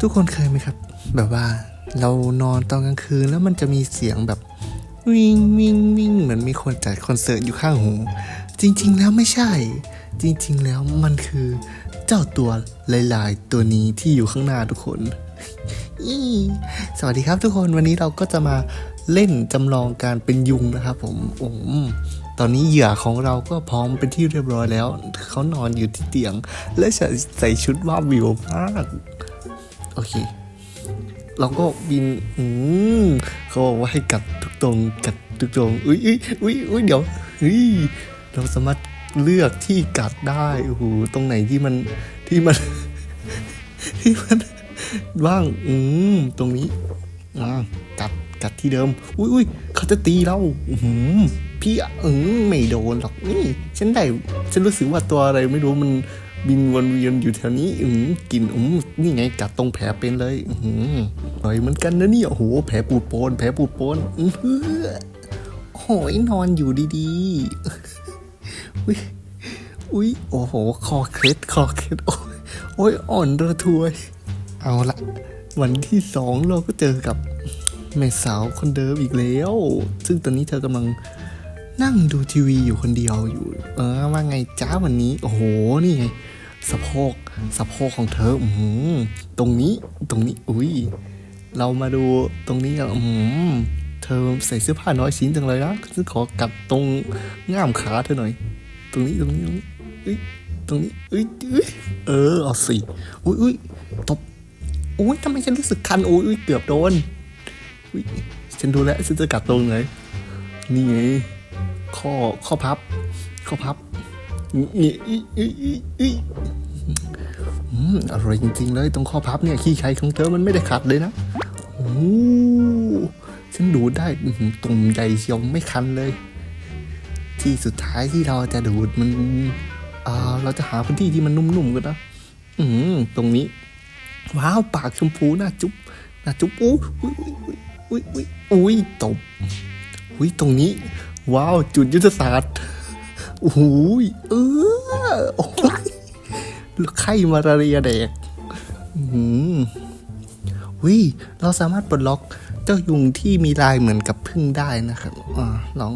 ทุกคนเคยไหมครับ แบบว่าเรานอนตอนกลางคืนแล้วมันจะมีเสียงแบบวิ่งวิ่งวิ่งเหมือนมีคนจัดคอนเสิร์ตอยู่ข้างหู จริง ๆ แล้วไม่ใช่ จริง ๆ แล้วมันคือเจ้าตัวลายๆ ตัวนี้ที่อยู่ข้างหน้าทุกคนสวัสดีครับทุกคนวันนี้เราก็จะมาเล่นจำลองการเป็นยุงนะครับผมโอ้ตอนนี้เหยื่อของเราก็พร้อมเป็นที่เรียบร้อยแล้ว เขานอนอยู่ที่เตียง และใส่ใส่ชุดว่าบวิวมาก โอเคเราก็บิน อืมเขาบอกว่าให้กัดทุกตรงกัดทุกตรงอุ้ยอุ้ยอุ้ยอุ้ยเดี๋ยวเฮ้ยเราสามารถเลือกที่กัดได้โอ้โหตรงไหนที่มันที่มัน ที่มันว่าง อืมตรงนี้อ่ากัดกัดที่เดิม อุ้ยอุ้ยเขาจะตีเราอือหือพี่อะอืมไม่โดนหรอกนี่ ฉันได้ ฉันรู้สึกว่าตัวอะไรไม่รู้มัน บินวนเวียนอยู่แถวนี้อืมกลินอืมนี่ไงกัดตรงแผลเป็นเลย อืมหน่อยเหมือนกันนะเนี่ยโอ้โหแผลปูดโปนแผลปูดโปนอือหือโหยนอนอยู่ดีๆอุ้ยอุ้ยโอ้โห คอเคล็ดคอเคล็ดโอ้ยโอ้ยอ่อนระทวย เอาละวันที่สองเราก็เจอกับแม่สาวคนเดิมอีกแล้ว ซึ่งตอนนี้เธอกำลังนั่งดูทีวีอยู่คนเดียวอยู่ เออว่าไงจ้าวันนี้ โอ้โห นี่ไง สะโพกสะโพกของเธออืมตรงนี้ตรงนี้อุ้ยเรามาดูตรงนี้อะอืมเธอใส่เสื้อผ้าน้อยชิ้นจังเลยนะฉันขอกัดตรงง่ามขาเธอหน่อย ตรงนี้ตรงนี้ตรงนี้เอ้ยตรงนี้เอ้ยเอ้ยเออเอาสิอุ้ยอุ้ยตบอุ้ยทำไมฉันรู้สึกคันอุ้ยอุ้ยเกือบโดนอุ้ยฉันดูแลฉันจะกัดตรงไหนนี่ไงข้อข้อพับ ข้อพับ อร่อยจริง ๆ เลยตรงข้อพับเนี่ยขี้ไข่ของเธอมันไม่ได้ขัดเลยนะโอ้ฉันดูได้ตุ่มใหญ่เชียวไม่คันเลย ที่สุดท้ายที่เราจะดูดมันเราจะหาพื้นที่ที่มันนุ่มๆกันนะอืมตรงนี้ ว้าวปากชมพูน่าจุ๊บน่าจุ๊บอุ้ยอุ้ยอุ้ยอุ้ยอุ้ยตบอุ้ยตรงนี้ ว้าวจุดยุทธศาสตร์ โอ้ยเออโอ้ยไข้มาลาเรียแดกอืมวิเราสามารถปลดล็อกเจ้ายุงที่มีลายเหมือนกับพึ่งได้นะครับอ่าลอง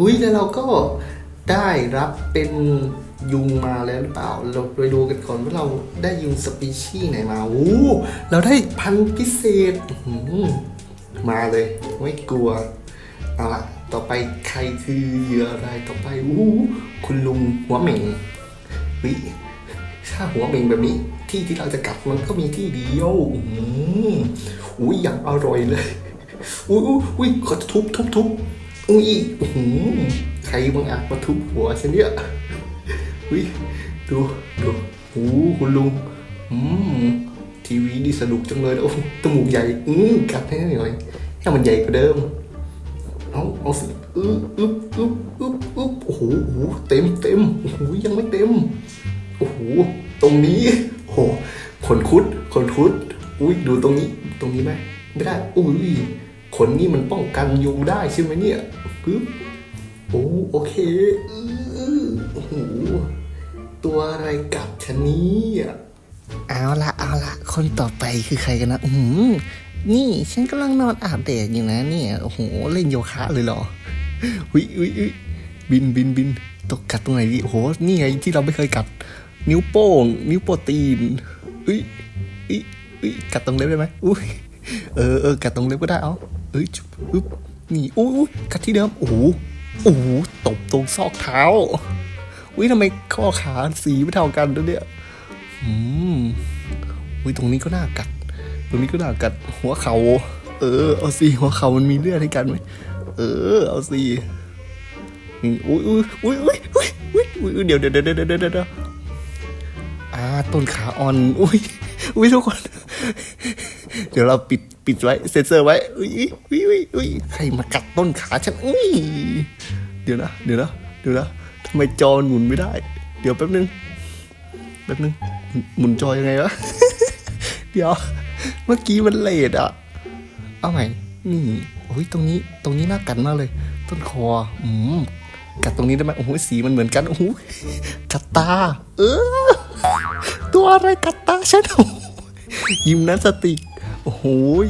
อุ้ยแล้วเราก็ได้รับเป็นยุงมาแล้วหรือเปล่า เราไปดูกันก่อนว่าเราได้ยุงสปีชีส์ไหนมาโอ้เราได้พันธุ์พิเศษมาเลย ไม่กลัว เอาละ ต่อไปใครคือเหยื่ออะไรต่อไปอู้คุณลุงหัวเหม่งวิถ้าหัวเหม่งแบบนี้ ที่ที่เราจะกัดมันก็มีที่เดียวอื้อหืออุ้ยอย่างอร่อยเลยอุ้ยอุ้ยอุ้ยขอทุบทุบทุบอุ้ยอื้อหือใครบังอาจมาทุบหัวฉันเนี่ยอุ้ยดูดูโอ้คุณลุงอืมทีวีดีสนุกจังเลยโอ้จมูกใหญ่อืมกัดให้หน่อยให้มันใหญ่กว่าเดิม เอาเอาสิอึ๊บอึ๊บอึ๊บอึ๊บอึ๊บโอ้โหโอ้โหเต็มเต็มโอ้โหยังไม่เต็มโอ้โหตรงนี้โอ้โหขนคุดขนคุดอุ้ยดูตรงนี้ตรงนี้ไหมไม่ได้อุ้ยขนนี่มันป้องกันยุงได้ใช่ไหมเนี่ยปึ๊บโอ้โอเคอื้อโอ้โหตัวอะไรกัดฉันเนี่ยเอาละเอาละคนต่อไปคือใครกันนะอืม นี่ฉันกำลังนอนอาบแดดอยู่นะเนี่ยโอ้โหเล่นโยคะเลยเหรอหุยหุยหุยบินบินบินตกกัดตรงไหนดีโอ้โหนี่ไงที่เราไม่เคยกัด นิ้วโป้ง นิ้วโปรตีนอุ้ยอุ้ยอุ้ยกัดตรงเล็บได้ไหมอุ้ยเออเออกัดตรงเล็บก็ได้เอาเอ้ยจุ๊บปึ๊บนี่อุ้ยอุ้ยกัดที่เดิมโอ้โหโอ้โหตบตรงซอกเท้าอุ้ยทำไมข้อขาสีไม่เท่ากันด้วยเนี่ยอืมอุ้ยตรงนี้ก็น่ากัด ตรงนี้ก็น่ากัดหัวเขา เออ เอาสิหัวเขามันมีเลือดให้กันไหมเออ เอาสินี่อุ้ยอุ้ยอุ้ยอุ้ยอุ้ยอุ้ยอุ้ยเดี๋ยวเดี๋ยวเดี๋ยวเดี๋ยวเดี๋ยวเดี๋ยวอ่าต้นขาอ่อนอุ้ยอุ้ยทุกคน เดี๋ยวเราปิดปิดไว้เซ็นเซอร์ไว้อุ้ยอุ้ยอุ้ยอุ้ยใครมากัดต้นขาฉันอุ้ยเดี๋ยวนะเดี๋ยวนะเดี๋ยวนะทำไมจอหมุนไม่ได้ เดี๋ยวแป๊บนึงแป๊บนึงหมุนจอยังไงวะ เดี๋ยว เมื่อกี้มันเลดอะ เอาใหม่ นี่โอ้ยตรงนี้ ตรงนี้น่ากัดมากเลย ต้นคอ อืม กัดตรงนี้ได้ไหมโอ้โห สีมันเหมือนกัน โอ้โห กัดตา เออ ตัวอะไรกัดตาฉันโอ้โหยิมนาสติก โอ้โหย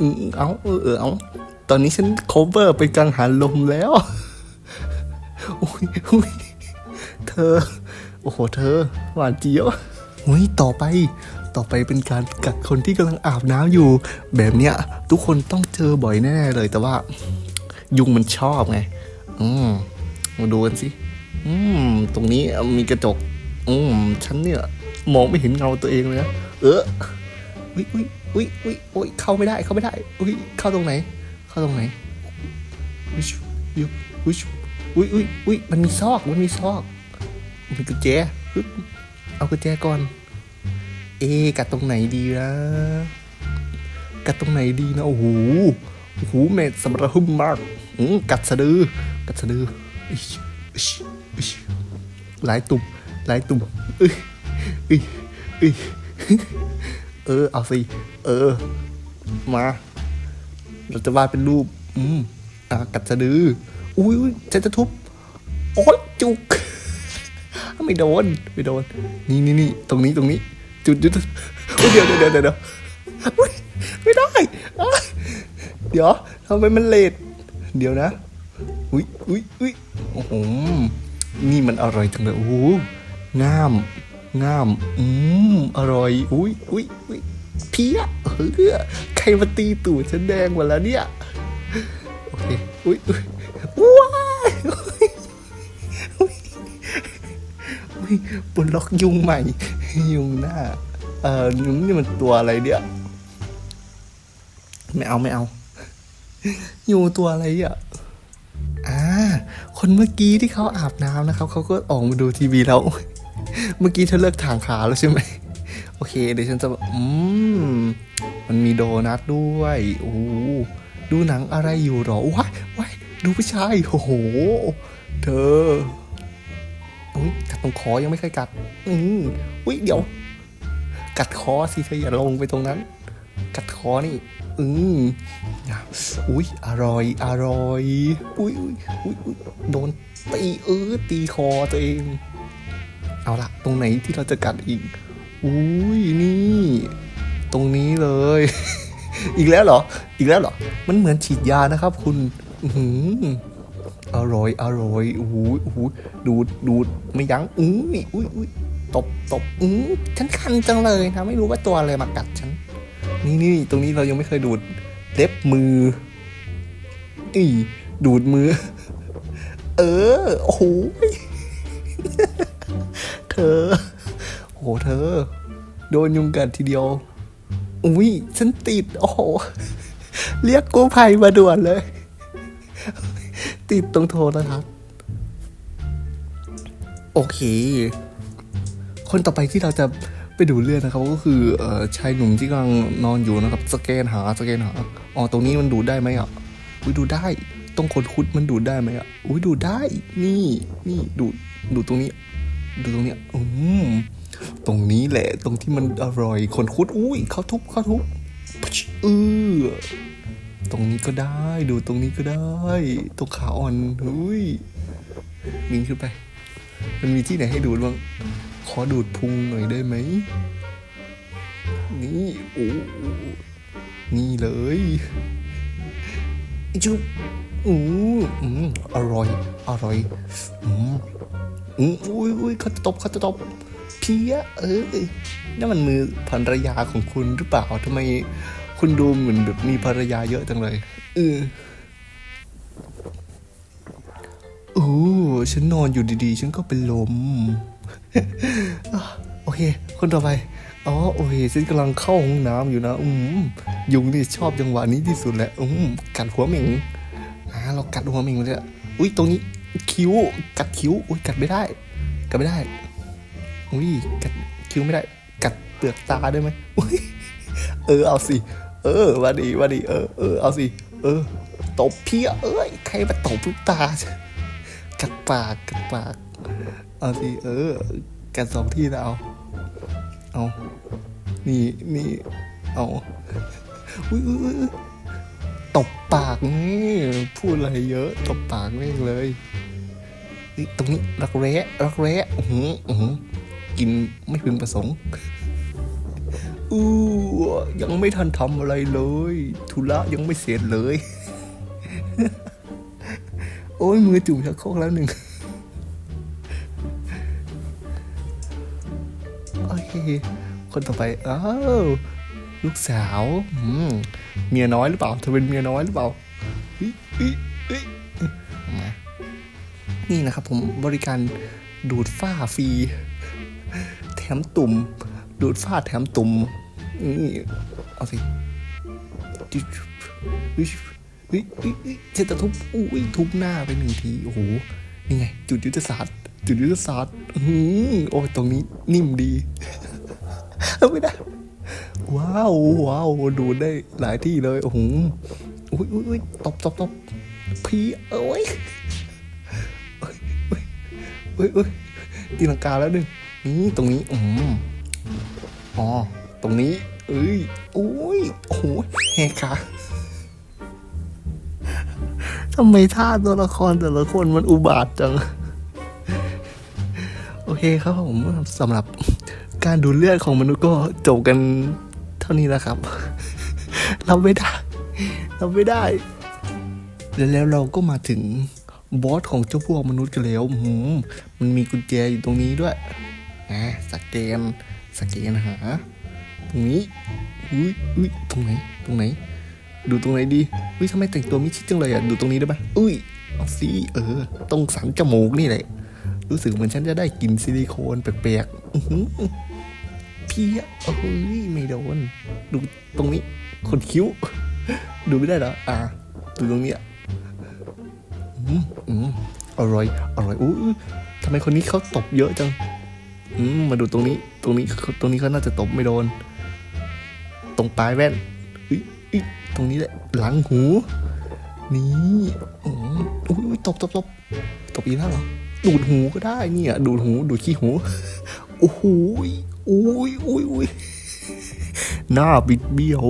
อืมเอาเออเออเอา ตอนนี้ฉัน cover เป็นกังหันลมแล้วโอ้ยโอ้ยเธอ โอ้โห เธอ หวานเจี๊ยวโอ้ยต่อไป ต่อไปเป็นการกัดคนที่กำลังอาบน้ำอยู่ แบบเนี้ย ทุกคนต้องเจอบ่อยแน่เลย แต่ว่า ยุงมันชอบไง อืมมาดูกันสิ อืม ตรงนี้มีกระจก อืม ฉันเนี่ย มองไม่เห็นเงาตัวเองเลยนะ เอออุ้ยอุ้ยอุ้ยอุ้ยอุ้ยเข้าไม่ได้ เข้าไม่ได้ อุ้ย เข้าตรงไหน เข้าตรงไหนอุ้ยอุ้ยอุ้ยอุ้ยอุ้ยอุ้ยมันมีซอก มันมีซอกมีกุญแจเอากุญแจก่อน อะกัดตรงไหนดีนะ กัดตรงไหนดีนะ โอ้โหโอ้โหเม็ดสำรับหึมมากกัดสะดือ กัดสะดือหลายตุ่มหลายตุ่มเอ้ยเอ้ยเอ้ยเออเอาสิ เออ มา เราจะวาดเป็นรูป อืมอะกัดสะดืออุ้ยอุ้ยฉันจะทุบ โอ๊ยจุก ไม่โดน ไม่โดน นี่นี่นี่ ตรงนี้ ตรงนี้ จุดจุดเดี๋ยวเดี๋ยวเดี๋ยวเดี๋ยวไม่ได้ เดี๋ยวทำไมมันเลดเดี๋ยวนะ อุ้ยอุ้ยอุ้ยโอ้โห นี่มันอร่อยจังเลย โอ้โหงามงาม อืม อร่อย อุ้ยอุ้ยอุ้ยเพี้ยเฮ้อใครมาตีตูดฉันแดงหมดแล้วเนี่ย โอเค อุ้ยอุ้ยว้ายอุ๊ยอุ้ยบนล็อกยุงใหม่ ยุงหน้า เออนี่มันตัวอะไรเนี่ยไม่เอาไม่เอา อยู่ตัวอะไรอะอ่าคนเมื่อกี้ที่เขาอาบน้ำนะครับเขาก็ออกมาดูทีวีแล้ว เมื่อกี้เธอเลิกถางขาแล้วใช่ไหมโอเค เดี๋ยวฉันจะอืมมันมีโดนัทด้วยโอ้ดูหนังอะไรอยู่หรอว้ายว้ายดูผู้ชายโอ้โห เธอ อุ้ยกัดตรงคอยังไม่เคยกัด อืมอุ้ยเดี๋ยว กัดคอสิเธออย่าลงไปตรงนั้น กัดคอนี่ อืมอุ้ยอร่อยอร่อย อุ้ยอุ้ยอุ้ยอุ๊ยโดนตีเออตีคอตัวเอง เอาละตรงไหนที่เราจะกัดอีก อุ้ยนี่ ตรงนี้เลย อีกแล้วเหรอ อีกแล้วเหรอ มันเหมือนฉีดยานะครับ คุณ อื อร่อยอร่อยโอ้หโอ้โหดูดดูดไม่ยั้งอื้นี่อุ้ยอุ้ยตบตบอื้ฉันคันจังเลยนะไม่รู้ว่าตัวอะไรมากัดฉันนี่นี่ตรงนี้เรายังไม่เคยดูดเล็บมืออีดูดมือ เออโอ้โหเธอโอ้โหเธอ โดนยุงกัดทีเดียวอุ้ยฉันติด โอ้โห เรียกกู้ภัยมาด่วนเลย ติดตรงโทรทัศน์โอเค คนต่อไปที่เราจะไปดูเรื่องนะครับ ก็คือออชายหนุ่มที่กำลังนอนอยู่นะครับ สแกนหาสแกนหาอ๋อตรงนี้มันดูได้ไหมอะอุ้ยดูได้ตรงคนคุดมันดูได้ไหมอะอุ้ยดูได้ นี่ นี่ดูดูตรงนี้ ดูตรงนี้อืมตรงนี้แหละ ตรงที่มันอร่อยคนคุดอุ้ยเขาทุบเขาทุบเออ ตรงนี้ก็ได้ ดูตรงนี้ก็ได้ตรงขาอ่อนอุ้ยมิงขึ้นไป มันมีที่ไหนให้ดูดบ้างขอดูดพุงหน่อยได้ไหมนี่โอ้นี่เลยจุ๊บอืมอืมอร่อย อร่อยอืมอืมอุ้ยอุ้ยเขาจะตบเขาจะตบเพี้ยเอ้ยนี่นมันมือภรรยาของคุณหรือเปล่าทำไม คุณดูเหมือนแบบมีภรรยาเยอะจังเลยเออโอ้ฉันนอนอยู่ดีๆ ฉันก็เป็นลมอะโอเค คนต่อไป อ๋อ โอเคฉันกำลังเข้าห้องน้ำอยู่นะ อืมยุงนี่ชอบจังหวะนี้ที่สุดแหละ อืมกัดหัวเหม่งอ่าเรากัดหัวเหม่งเลยอะอุ้ยตรงนี้ คิ้ว กัดคิ้ว อุ้ยกัดไม่ได้ กัดไม่ได้ อุ้ยกัดคิ้วไม่ได้ กัดเปลือกตาได้ไหมอุ้ยเออเอาสิ เออมาดีมาดีเออเออเอาสิ เออ ตบเพี้ยเอ้ยใครมาตบลูกตากัดปากกัดปาก เอาสิ เออ กัดสองที่นะเอา เอา นี่นี่ เอาอุ้ยอุ้ยตบปากนี่พูดอะไรเยอะ ตบปากไม่งเลยนี่ตรงนี้รักแร้รักแร้อื้อหืออื้อหือกินไม่พึงประสงค์อู้ ยังไม่ทันทำอะไรเลย ธุระยังไม่เสร็จเลย โอ้ยมือจุ่มชักโครกแล้วหนึ่งโอเค คนต่อไปอ้าวลูกสาวเมียน้อยหรือเปล่าเธอเป็นเมียน้อยหรือเปล่านี่นะครับผมบริการดูดฝ้าฟรี แถมตุ่ม ดูดฝ้าแถมตุ่ม นี่เอาสิเฮ้ยเฮ้ยเฮ้ยเฮ้ยจะทุบอุ้ยทุบหน้าไปหนึ่งทีโอ้โหนี่ไง จุดยุทธศาสตร์ จุดยุทธศาสตร์อือหืโอ้ยตรงนี้นิ่มดีเอาไม่ได้ ว้าวว้าวดูได้หลายที่เลยโอ้โหอุ้ยอุ้ยอุ้ยตบตบตบพีเอ้ยเอ้ยเอ้ยเอ้ยเอ้ยตีลังกาแล้วหนึ่งนี่ตรงนี้อืมอ๋อ ตรงนี้ เอ้ยโอ้ยโอ้โหแหกขาทำไมท่าตัวละครแต่ละคนมันอุบาทจัง โอเคครับผมสำหรับการดูเลือดของมนุษย์ก็จบกันเท่านี้นะครับ รับไม่ได้รับไม่ได้ แล้วเราก็มาถึงบอสของเจ้าพวกมนุษย์กันแล้วหือมันมีกุญแจอยู่ตรงนี้ด้วยอะสแกนสแกนหา รงนี้อุ้ยอุ้ยตรงไหน ตรงไหน ดูตรงไหนดี อุ้ยทำไมแต่งตัวมิชิดจังเลยอะ ดูตรงนี้ได้ปะอุ้ย เอาสิ เออ ตรงสันจมูกนี่แหละ รู้สึกเหมือนฉันจะได้กลินซิลิโคนแปลกๆอื้อหือเพี้ยเอ้ย ไม่โดน ดูตรงนี้ คนคิ้ว ดูไม่ได้เหรอ อ่า ดูตรงนี้ยอืมอืมอร่อย อร่อยอุ้ยทำไมคนนี้เขาตบเยอะจัง อืม มาดูตรงนี้ ตรงนี้ ตรงนี้เขาน่าจะตบไม่โดน ตรงปลายแว่นอึอึตรงนี้แหละหลังหู นี่อุ้ยอุ๊ยตบตบตบตบอีกแล้วเหรอดูดหูก็ได้เนี่ย ดูดหูดูดขี้หูโอ้โหยอุ้ยอุ้ยอุ้ยหน้าบิดเบี้ยว